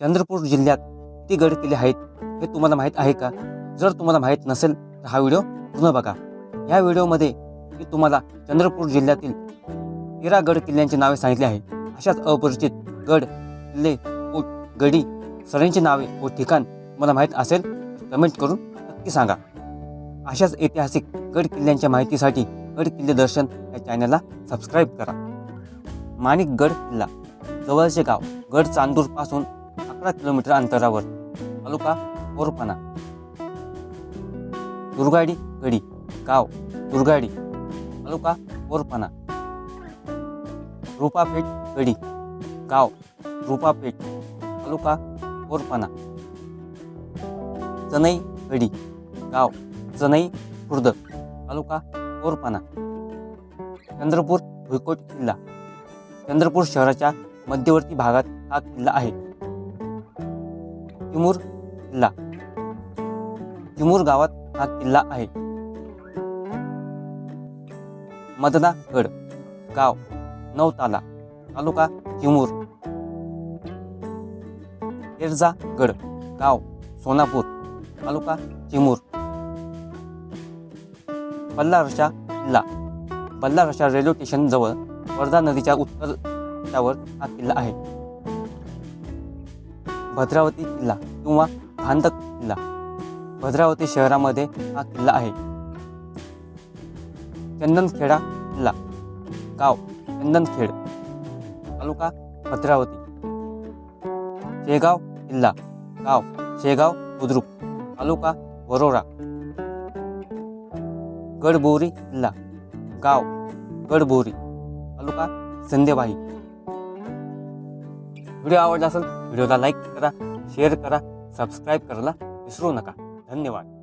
चंद्रपूर जिल्ह्यात किती गड किल्ले आहेत हे तुम्हाला माहीत आहे का? जर तुम्हाला माहीत नसेल तर हा व्हिडिओ पूर्ण बघा. ह्या व्हिडिओमध्ये मी तुम्हाला चंद्रपूर जिल्ह्यातील तेरा गड किल्ल्यांची नावे सांगितली आहे. अशाच अपरिचित गड किल्ले व गडी सरांची नावे व ठिकाण तुम्हाला माहीत असेल तर कमेंट करून नक्की सांगा. अशाच ऐतिहासिक गड किल्ल्यांच्या माहितीसाठी गड किल्ले दर्शन या चॅनलला सबस्क्राईब करा. माणिक गड किल्ला जवळचे गाव गड चांदूरपासून अकरा किलोमीटर अंतरावर. तालुका कोरपाना दुर्गाडी गडी गाव दुर्गाडी. तालुका कोरपाना रुपापेठ गडी गाव रुपापेठ. तालुका कोरपाना चनई गडी गाव चनई खुर्द. तालुका कोरपाना चंद्रपूर भुईकोट किल्ला. चंद्रपूर शहराच्या मध्यवर्ती भागात हा किल्ला आहे. चिमूर किल्ला. चिमूर गावात हा किल्ला आहे. मदनागड गाव नवताला तालुका चिमूर एरजा गाव सोनापूर तालुका चिमूर बल्लारशा किल्ला. बल्लारशा रेल्वे स्टेशन जवळ वर्धा नदीच्या उत्तर हा किल्ला आहे. भद्रावती किल्ला किंवा भांदक किल्ला भद्रावती शहरामध्ये हा किल्ला आहे. चंदनखेडा किल्ला. गाव चंदनखेड. तालुका भद्रावती. शेगाव किल्ला. गाव शेगाव बुद्रुक. तालुका वरोरा. गडबोरी किल्ला. गाव गडबोरी. तालुका संदेबाई व्हिडिओ आवडला असेल व्हिडिओला लाईक करा शेअर करा सबस्क्राईब करायला विसरू नका. धन्यवाद.